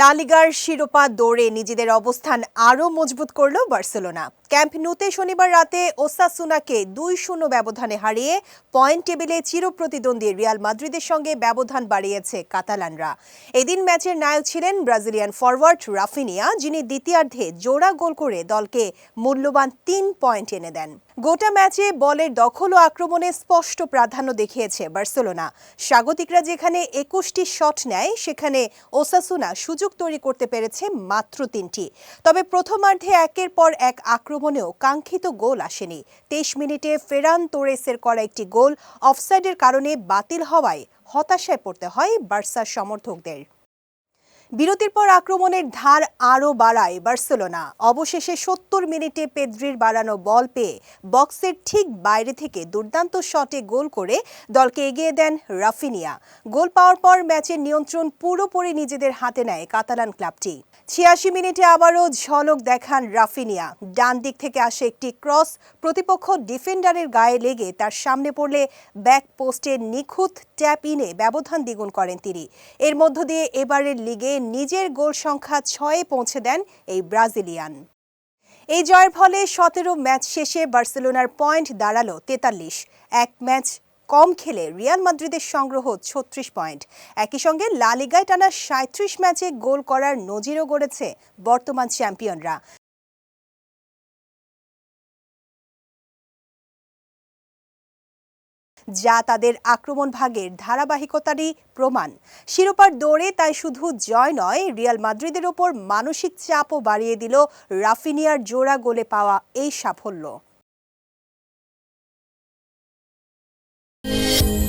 লালিগার শিরোপা দৌড়ে নিজেদের অবস্থান আরও মজবুত করল বার্সেলোনা। ক্যাম্প নুতে শনিবার রাতে ওসাসুনাকে দুই শূন্য ব্যবধানে হারিয়ে পয়েন্ট টেবিলে চিরপ্রতিদ্বন্দ্বী রিয়াল মাদ্রিদের সঙ্গে ব্যবধান বাড়িয়েছে কাতালানরা। এদিন ম্যাচের নায়ক ছিলেন ব্রাজিলিয়ান ফরওয়ার্ড রাফিনিয়া, যিনি দ্বিতীয়ার্ধে জোড়া গোল করে দলকে মূল্যবান তিন পয়েন্ট এনে দেন। গোটা ম্যাচে বলের দখল ও আক্রমণে স্পষ্ট প্রাধান্য দেখিয়েছে বার্সেলোনা। স্বাগতিকরা যেখানে একুশটি শট নেয়, সেখানে ওসাসুনা সুযোগ তৈরি করতে পেরেছে মাত্র তিনটি। তবে প্রথমার্ধে একের পর এক আক্রমণেও কাঙ্ক্ষিত গোল আসেনি। তেইশ মিনিটে ফেরান তোরেসের করা একটি গোল অফসাইডের কারণে বাতিল হওয়ায় হতাশায় পড়তে হয় বার্সার সমর্থকদের। বিরতির পর আক্রমণের ধার আরও বাড়ায় বার্সেলোনা। অবশেষে সত্তর মিনিটে পেদ্রির বাড়ানো বল পেয়ে বক্সের ঠিক বাইরে থেকে দুর্দান্ত শটে গোল করে দলকে এগিয়ে দেন রাফিনিয়া। গোল পাওয়ার পর ম্যাচের নিয়ন্ত্রণ পুরোপুরি নিজেদের হাতে নেয় কাতালান ক্লাবটি। ছিয়াশি মিনিটে আবারও ঝলক দেখান রাফিনিয়া। ডান দিক থেকে আসে একটি ক্রস। প্রতিপক্ষ ডিফেন্ডারের গায়ে লেগে তার সামনে পড়লে ব্যাক পোস্টে নিখুঁত ট্যাপ ইনে ব্যবধান দ্বিগুণ করেন তিনি। এর মধ্য দিয়ে এবারের লিগে নিজের গোল সংখ্যা ছয়ে পৌঁছে দেন এই ব্রাজিলিয়ান। এই জয়ের ফলে সতেরো ম্যাচ শেষে বার্সেলোনার পয়েন্ট দাঁড়াল তেতাল্লিশ। এক ম্যাচ কম খেলে রিয়াল মাদ্রিদের সংগ্রহ ছত্রিশ পয়েন্ট। একই সঙ্গে লা লিগায় টানা সাঁত্রিশ ম্যাচে গোল করার নজিরও গড়েছে বর্তমান চ্যাম্পিয়নরা। যা তাদের আক্রমণ ভাগের ধারাবাহিকতারই প্রমাণ। শিরোপার দৌড়ে তাই শুধু জয় নয়, রিয়াল মাদ্রিদের ওপর মানসিক চাপও বাড়িয়ে দিল রাফিনিয়ার জোড়া গোলে পাওয়া এই সাফল্য। Thank you.